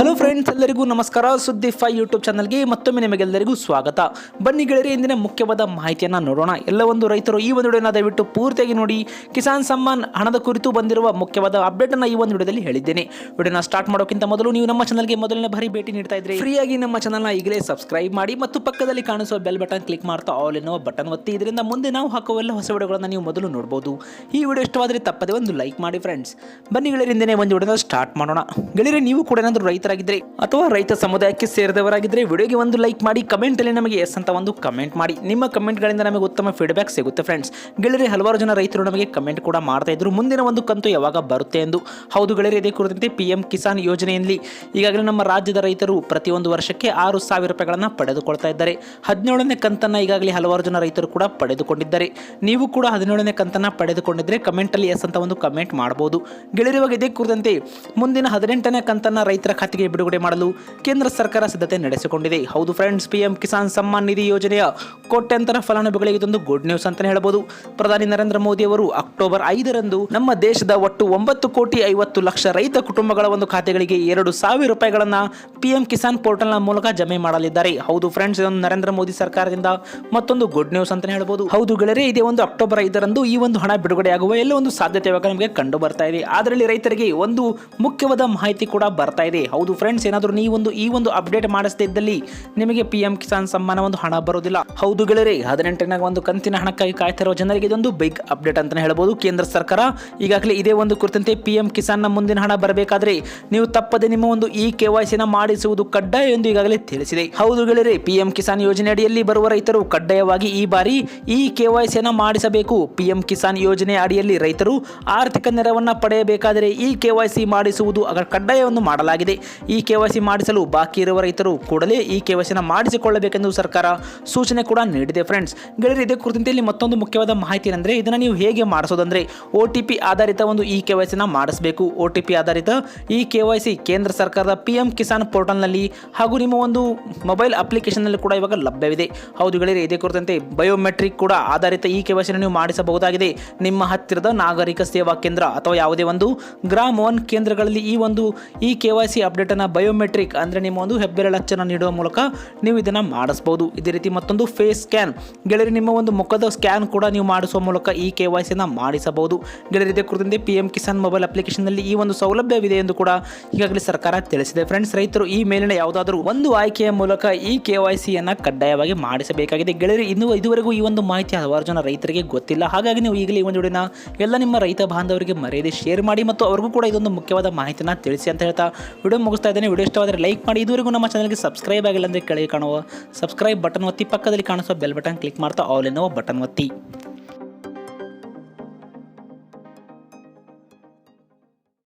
Hello friends ಎಲ್ಲರಿಗೂ ನಮಸ್ಕಾರ. ಸುದ್ದಿ ಫೈ ಯೂಟ್ಯೂಬ್ ಚಾನಲ್ಗೆ ಮತ್ತೊಮ್ಮೆ ನಿಮಗೆಲ್ಲರಿಗೂ ಸ್ವಾಗತ. ಬನ್ನಿ ಗೆಳೆಯರೆ, ಇಂದಿನ ಮುಖ್ಯವಾದ ಮಾಹಿತಿಯನ್ನು ನೋಡೋಣ. ಎಲ್ಲ ಒಂದು ರೈತರು ಈ ಒಂದು ವಿಡಿಯೋನ ದಯವಿಟ್ಟು ಪೂರ್ತಿಯಾಗಿ ನೋಡಿ. ಕಿಸಾನ್ ಸಮ್ಮಾನ್ ಹಣದ ಕುರಿತು ಬಂದಿರುವ ಮುಖ್ಯವಾದ ಅಪ್ಡೇಟ್ ಅನ್ನ ಈ ಒಂದು ವಿಡಿಯೋದಲ್ಲಿ ಹೇಳಿದ್ದೇನೆ. ವಿಡಿಯೋನ ಸ್ಟಾರ್ಟ್ ಮಾಡೋಕ್ಕಿಂತ ಮೊದಲು ನೀವು ನಮ್ಮ ಚಾನಲ್ಗೆ ಮೊದಲನೇ ಬಾರಿ ಭೇಟಿ ನೀಡ್ತಾ ಇದ್ರೆ ಫ್ರೀಯಾಗಿ ನಮ್ಮ ಚಾನಲ್ನ ಈಗಲೇ ಸಬ್ಸ್ಕ್ರೈಬ್ ಮಾಡಿ ಮತ್ತು ಪಕ್ಕದಲ್ಲಿ ಕಾಣಿಸುವ ಬೆಲ್ ಬಟನ್ ಕ್ಲಿಕ್ ಮಾಡ್ತಾ ಆಲ್ ಎನ್ನುವ ಬಟನ್ ಒತ್ತಿ. ಇದರಿಂದ ಮುಂದೆ ನಾವು ಹಾಕುವ ಎಲ್ಲ ಹೊಸ ವಿಡಿಯೋಗಳನ್ನು ನೀವು ಮೊದಲು ನೋಡಬಹುದು ಈ ವಿಡಿಯೋ ಇಷ್ಟವಾದರೆ ತಪ್ಪದೆ ಒಂದು ಲೈಕ್ ಮಾಡಿ ಫ್ರೆಂಡ್ಸ್ ಬನ್ನಿ ಗೆಳೆಯರಿಂದನೇ ಒಂದು ವಿಡಿಯೋನ ಸ್ಟಾರ್ಟ್ ಮಾಡೋಣ. ಗೆಳೆಯರೆ, ನೀವು ಕೂಡ ಏನಾದರೂ ರೈತರಾಗಿದ್ದರೆ ಅಥವಾ ರೈತ ಸಮುದಾಯಕ್ಕೆ ಸೇರಿದವರಾಗಿದ್ರೆ ವಿಡಿಯೋಗೆ ಒಂದು ಲೈಕ್ ಮಾಡಿ ಕಮೆಂಟಲ್ಲಿ ನಮಗೆ ಎಸ್ ಅಂತ ಒಂದು ಕಮೆಂಟ್ ಮಾಡಿ. ನಿಮ್ಮ ಕಮೆಂಟ್ಗಳಿಂದ ನಮಗೆ ಉತ್ತಮ ಫೀಡ್ಬ್ಯಾಕ್ ಸಿಗುತ್ತೆ ಫ್ರೆಂಡ್ಸ್ ಗೆಳೆಯರೆ, ಹಲವಾರು ಜನ ರೈತರು ನಮಗೆ ಕಮೆಂಟ್ ಕೂಡ ಮಾಡ್ತಾ ಇದ್ರು. ಮುಂದಿನ ಒಂದು ಕಂತು ಯಾವಾಗ ಬರುತ್ತೆ ಎಂದು. ಹೌದು ಗೆಳೆಯರೆ, ಇದೇ ಕುರಿತಂತೆ ಪಿ ಎಂ ಕಿಸಾನ್ ಯೋಜನೆಯಲ್ಲಿ ಈಗಾಗಲೇ ನಮ್ಮ ರಾಜ್ಯದ ರೈತರು ಪ್ರತಿಯೊಂದು ವರ್ಷಕ್ಕೆ ಆರು ಸಾವಿರ ರೂಪಾಯಿಗಳನ್ನು ಪಡೆದುಕೊಳ್ತಾ ಇದ್ದಾರೆ. ಹದಿನೇಳನೇ ಕಂತನ್ನು ಈಗಾಗಲೇ ಹಲವಾರು ಜನ ರೈತರು ಕೂಡ ಪಡೆದುಕೊಂಡಿದ್ದಾರೆ. ನೀವು ಕೂಡ ಹದಿನೇಳನೇ ಕಂತನ್ನು ಪಡೆದುಕೊಂಡಿದ್ದರೆ ಕಮೆಂಟಲ್ಲಿ ಎಸ್ ಅಂತ ಒಂದು ಕಮೆಂಟ್ ಮಾಡಬಹುದು ಗೆಳೆಯರಿವಾಗ ಇದೇ ಕುರಿತಂತೆ ಮುಂದಿನ ಹದಿನೆಂಟನೇ ಕಂತನ್ನು ರೈತರ ಖಾತೆಗೆ ಬಿಡುಗಡೆ ಮಾಡಲು ಕೇಂದ್ರ ಸರ್ಕಾರ ಸಿದ್ಧತೆ ನಡೆಸಿಕೊಂಡಿದೆ. ಹೌದು ಫ್ರೆಂಡ್ಸ್ ಪಿಎಂ ಕಿಸಾನ್ ಸಮ್ಮಾನ್ ನಿಧಿ ಯೋಜನೆಯ ಕೋಟ್ಯಂತರ ಫಲಾನುಭವಿಗಳಿಗೆ ಇದೊಂದು ಗುಡ್ ನ್ಯೂಸ್ ಅಂತಾನೆ ಹೇಳಬಹುದು ಪ್ರಧಾನಿ ನರೇಂದ್ರ ಮೋದಿ ಅವರು ಅಕ್ಟೋಬರ್ ಐದರಂದು ನಮ್ಮ ದೇಶದ ಒಟ್ಟು ಒಂಬತ್ತು ಕೋಟಿ ಐವತ್ತು ಲಕ್ಷ ರೈತ ಕುಟುಂಬಗಳ ಒಂದು ಖಾತೆಗಳಿಗೆ ಎರಡು ಸಾವಿರ ರೂಪಾಯಿಗಳನ್ನು ಪಿಎಂ ಕಿಸಾನ್ ಪೋರ್ಟಲ್ನ ಮೂಲಕ ಜಮೆ ಮಾಡಲಿದ್ದಾರೆ. ಹೌದು ಫ್ರೆಂಡ್ಸ್ ಇದೊಂದು ನರೇಂದ್ರ ಮೋದಿ ಸರ್ಕಾರದಿಂದ ಮತ್ತೊಂದು ಗುಡ್ ನ್ಯೂಸ್ ಅಂತಾನೆ ಹೇಳಬಹುದು ಹೌದು ಗೆಳೆಯರೇ, ಇದೇ ಒಂದು ಅಕ್ಟೋಬರ್ ಐದರಂದು ಈ ಒಂದು ಹಣ ಬಿಡುಗಡೆಯಾಗುವ ಎಲ್ಲ ಒಂದು ಸಾಧ್ಯತೆ ನಮಗೆ ಕಂಡು ಬರ್ತಾ ಇದೆ. ಅದರಲ್ಲಿ ರೈತರಿಗೆ ಒಂದು ಮುಖ್ಯವಾದ ಮಾಹಿತಿ ಕೂಡ ಬರ್ತಾ ಇದೆ. ಹೌದು ಫ್ರೆಂಡ್ಸ್ ಏನಾದರೂ ನೀವೊಂದು ಈ ಒಂದು ಅಪ್ಡೇಟ್ ಮಾಡಿಸದೇ ಇದ್ದಲ್ಲಿ ನಿಮಗೆ ಪಿ ಎಂ ಕಿಸಾನ್ ಸಮ್ಮಾನ ಒಂದು ಹಣ ಬರೋದಿಲ್ಲ. ಹೌದು ಗೆಳೆಯರೆ, ಹದಿನೆಂಟನೇ ಒಂದು ಕಂತಿನ ಹಣಕ್ಕಾಗಿ ಕಾಯ್ತಿರುವ ಜನರಿಗೆ ಇದೊಂದು ಬಿಗ್ ಅಪ್ಡೇಟ್ ಅಂತಲೇ ಹೇಳ್ಬೋದು. ಕೇಂದ್ರ ಸರ್ಕಾರ ಈಗಾಗಲೇ ಇದೇ ಒಂದು ಕುರಿತಂತೆ ಪಿ ಎಂ ಕಿಸಾನ್ನ ಮುಂದಿನ ಹಣ ಬರಬೇಕಾದ್ರೆ ನೀವು ತಪ್ಪದೆ ನಿಮ್ಮ ಒಂದು ಇ ಕೆ ವೈ ಸಿನ ಮಾಡಿಸುವುದು ಕಡ್ಡಾಯ ಎಂದು ಈಗಾಗಲೇ ತಿಳಿಸಿದೆ. ಹೌದು ಗೆಳೆಯರೆ ಪಿ ಎಂ ಕಿಸಾನ್ ಯೋಜನೆ ಅಡಿಯಲ್ಲಿ ಬರುವ ರೈತರು ಕಡ್ಡಾಯವಾಗಿ ಈ ಬಾರಿ ಇ ಕೆ ವೈ ಮಾಡಿಸಬೇಕು. ಪಿ ಎಂ ಕಿಸಾನ್ ಯೋಜನೆ ಅಡಿಯಲ್ಲಿ ರೈತರು ಆರ್ಥಿಕ ನೆರವನ್ನು ಪಡೆಯಬೇಕಾದರೆ ಇ ಕೆ ವೈ ಸಿ ಮಾಡಿಸುವುದು ಕಡ್ಡಾಯವನ್ನು ಮಾಡಲಾಗಿದೆ. ಈ ಕೆ ವೈ ಸಿ ಮಾಡಿಸಲು ಬಾಕಿ ಇರುವ ರೈತರು ಕೂಡಲೇ ಈ ಕೆ ವೈ ಮಾಡಿಸಿಕೊಳ್ಳಬೇಕೆಂದು ಸರ್ಕಾರ ಸೂಚನೆ ಕೂಡ ನೀಡಿದೆ ಫ್ರೆಂಡ್ಸ್. ಗೆಳೆಯರು, ಇದೇ ಕುರಿತಂತೆ ಇಲ್ಲಿ ಮತ್ತೊಂದು ಮುಖ್ಯವಾದ ಮಾಹಿತಿ ಏನಂದ್ರೆ, ಇದನ್ನು ನೀವು ಹೇಗೆ ಮಾಡಿಸೋದಂದರೆ, ಒ ಟಿ ಪಿ ಆಧಾರಿತ ಒಂದು ಇ ಕೆ ವೈ ಸಿನ ಮಾಡಿಸಬೇಕು. ಒ ಟಿ ಪಿ ಆಧಾರಿತ ಇ ಕೆ ಕೇಂದ್ರ ಸರ್ಕಾರದ ಪಿ ಎಂ ಕಿಸಾನ್ ಪೋರ್ಟಲ್ನಲ್ಲಿ ಹಾಗೂ ನಿಮ್ಮ ಒಂದು ಮೊಬೈಲ್ ಅಪ್ಲಿಕೇಶನ್ನಲ್ಲಿ ಕೂಡ ಇವಾಗ ಲಭ್ಯವಿದೆ. ಹೌದು ಗೆಳೆಯರೆ, ಇದೇ ಕುರಿತಂತೆ ಬಯೋಮೆಟ್ರಿಕ್ ಕೂಡ ಆಧಾರಿತ ಈ ಕೆ ನೀವು ಮಾಡಿಸಬಹುದಾಗಿದೆ. ನಿಮ್ಮ ಹತ್ತಿರದ ನಾಗರಿಕ ಸೇವಾ ಕೇಂದ್ರ ಅಥವಾ ಯಾವುದೇ ಒಂದು ಗ್ರಾಮ ಒನ್ ಕೇಂದ್ರಗಳಲ್ಲಿ ಈ ಒಂದು ಇ ಕೆ ಸಿ ಅಪ್ಡೇಟನ್ನು ಬಯೋಮೆಟ್ರಿಕ್ ಅಂದರೆ ನಿಮ್ಮ ಒಂದು ಹೆಬ್ಬೆರಳಚ್ಚನ್ನು ನೀಡುವ ಮೂಲಕ ನೀವು ಇದನ್ನು ಮಾಡಿಸ್ಬೋದು. ಇದೇ ರೀತಿ ಮತ್ತೊಂದು ಫೇಸ್ ಸ್ಕ್ಯಾನ್. ಗೆಳೆಯರಿ, ನಿಮ್ಮ ಒಂದು ಮುಖದ ಸ್ಕ್ಯಾನ್ ಕೂಡ ನೀವು ಮಾಡಿಸುವ ಮೂಲಕ ಈ ಕೆ ವೈ ಸಿನ ಮಾಡಿಸಬಹುದು. ಗೆಳೆಯರಿ, ಇದೇ ಕುರಿತಂತೆ ಪಿ ಎಂ ಕಿಸಾನ್ ಮೊಬೈಲ್ ಅಪ್ಲಿಕೇಶನ್ನಲ್ಲಿ ಈ ಒಂದು ಸೌಲಭ್ಯವಿದೆ ಎಂದು ಕೂಡ ಈಗಾಗಲೇ ಸರ್ಕಾರ ತಿಳಿಸಿದೆ. ಫ್ರೆಂಡ್ಸ್ ರೈತರು ಈ ಮೇಲಿನ ಯಾವುದಾದರೂ ಒಂದು ಆಯ್ಕೆಯ ಮೂಲಕ ಈ ಕೆ ವೈ ಸಿಯನ್ನು ಕಡ್ಡಾಯವಾಗಿ ಮಾಡಿಸಬೇಕಾಗಿದೆ. ಗೆಳೆಯರಿ, ಇನ್ನು ಇದುವರೆಗೂ ಈ ಒಂದು ಮಾಹಿತಿ ಹಲವಾರು ಜನ ರೈತರಿಗೆ ಗೊತ್ತಿಲ್ಲ. ಹಾಗಾಗಿ ನೀವು ಈಗಲೇ ಈ ಒಂದು ವಿಡಿಯೋನ ಎಲ್ಲ ನಿಮ್ಮ ರೈತ ಬಾಂಧವರಿಗೆ ಮರೆಯದೆ ಶೇರ್ ಮಾಡಿ ಮತ್ತು ಅವ್ರಿಗೂ ಕೂಡ ಇದೊಂದು ಮುಖ್ಯವಾದ ಮಾಹಿತಿಯನ್ನು ತಿಳಿಸಿ ಅಂತ ಹೇಳ್ತಾ ವಿಡಿಯೋ ಮುಗಿಸ್ತಾ ಇದ್ದೇನೆ. ವಿಡಿಯೋ ಇಷ್ಟವಾದರೆ ಲೈಕ್ ಮಾಡಿ. ಇದುವರೆಗೂ ನಮ್ಮ ಚಾನಲ್ಗೆ ಸಬ್ಸ್ಕ್ರೈಬ್ ಆಗಿಲ್ಲ ಅಂದರೆ ಕೆಳಗೆ ಕಾಣುವ. ಸಬ್ಸ್ಕ್ರೈಬ್ ಬಟನ್ ಒತ್ತಿ ಪಕ್ಕದಲ್ಲಿ ಕಾಣಿಸುವ ಬೆಲ್ ಬಟನ್ ಕ್ಲಿಕ್ ಮಾಡ್ತಾ ಆಲ್ ಎನ್ನುವ ಬಟನ್ ಒತ್ತಿ.